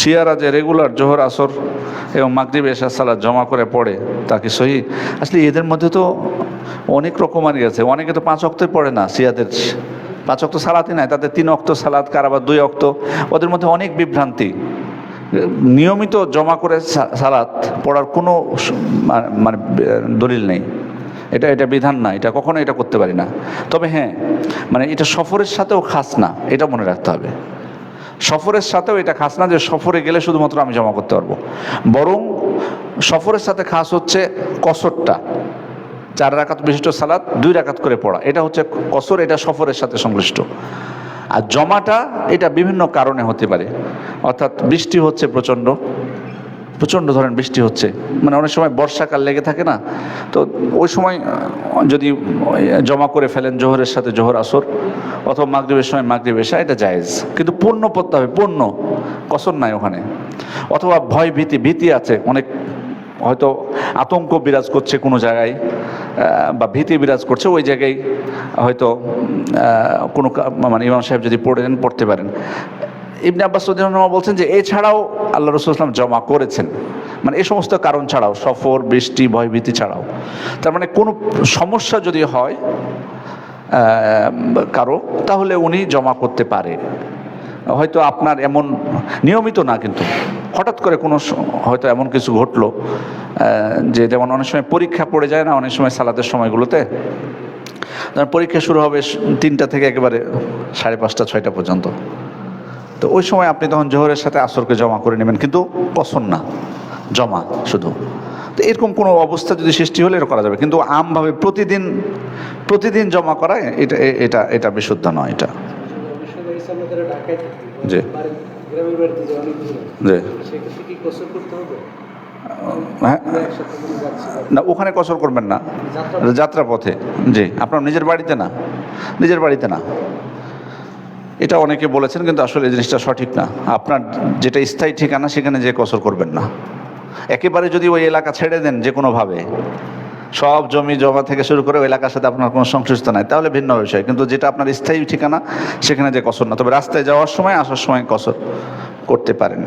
শিয়ারা যে রেগুলার জোহর, আসর এবং মাগরিব এশা সালাদ জমা করে পড়ে, তা কি সহি? আসলে এদের মধ্যে তো অনেক রকমারই আছে। অনেকে তো পাঁচ অক্তই পড়ে না শিয়াদের। পাঁচ অক্ত সালাতই নাই, তাদের তিন অক্ত সালাদ কার আবার দুই অক্ত। ওদের মধ্যে অনেক বিভ্রান্তি। নিয়মিত জমা করে সালাত পড়ার কোনো মানে দলিল নেই। এটা এটা বিধান না, এটা কখনো এটা করতে পারি না। তবে হ্যাঁ মানে এটা সফরের সাথেও খাস না, এটা মনে রাখতে হবে। সফরের সাথেও এটা খাস না যে সফরে গেলে শুধুমাত্র আমি জমা করতে পারব। বরং সফরের সাথে খাস হচ্ছে কসরটা। চার রাকাত বিশিষ্ট সালাদ দুই রাকাত করে পড়া। এটা হচ্ছে কসর, এটা সফরের সাথে সংশ্লিষ্ট। আর জমাটা এটা বিভিন্ন কারণে হতে পারে। অর্থাৎ বৃষ্টি হচ্ছে প্রচণ্ড। প্রচণ্ড ধরেন বৃষ্টি হচ্ছে। মানে অনেক সময় বর্ষাকাল লেগে থাকে না, তো ওই সময় যদি জমা করে ফেলেন জোহরের সাথে জোহর আসর, অথবা মাগরিবের সময় মাগরিব এসা, এটা জায়েজ। কিন্তু পূর্ণ পড়তে হবে পূর্ণ কসর নাই ওখানে। অথবা ভয় ভীতি ভীতি আছে, অনেক, হয়তো আতঙ্ক বিরাজ করছে কোনো জায়গায় বা ভীতি বিরাজ করছে, ওই জায়গায় হয়তো কোনো মানে ইমাম সাহেব যদি পড়েন, পড়তে পারেন। ইবনে আব্বাস বলছেন যে, এছাড়াও আল্লাহ রসুল ইসলাম জমা করেছেন মানে এই সমস্ত কারণ ছাড়াও, সফর, বৃষ্টি, ভয়ভীতি ছাড়াও, তার মানে কোনো সমস্যা যদি হয় কারও, তাহলে উনি জমা করতে পারে। হয়তো আপনার এমন, নিয়মিত না কিন্তু, হঠাৎ করে কোনো হয়তো এমন কিছু ঘটলো যে যেমন অনেক সময় পরীক্ষা পড়ে যায় না, অনেক সময় সালাদের সময়গুলোতে পরীক্ষা শুরু হবে তিনটা থেকে একেবারে সাড়ে পাঁচটা, ছয়টা পর্যন্ত। তো ওই সময় আপনি তখন জোহরের সাথে আসরকে জমা করে নেবেন, কিন্তু পছন্দ না, জমা শুধু। তো এরকম কোনো অবস্থা যদি সৃষ্টি হলে এটা করা যাবে। কিন্তু আমভাবে প্রতিদিন প্রতিদিন জমা করা, এটা এটা এটা বিশুদ্ধ নয় এটা। জি। হবে হ্যাঁ। না, ওখানে কসর করবেন না। যাত্রা পথে। জি, আপনার নিজের বাড়িতে না? নিজের বাড়িতে না? এটা অনেকে বলেছেন, কিন্তু আসলে এই জিনিসটা সঠিক না। আপনার যেটা স্থায়ী ঠিকানা, সেখানে যে কসর করবেন না। একেবারে যদি ওই এলাকা ছেড়ে দেন যে কোনোভাবে সব জমি জমা থেকে শুরু করে ওই এলাকার সাথে আপনার কোনো সংশ্লিষ্ট নাই, তাহলে ভিন্ন বিষয়। কিন্তু যেটা আপনার স্থায়ী ঠিকানা, সেখানে যে কসর না। তবে রাস্তায় যাওয়ার সময়, আসার সময় কসর করতে পারেন।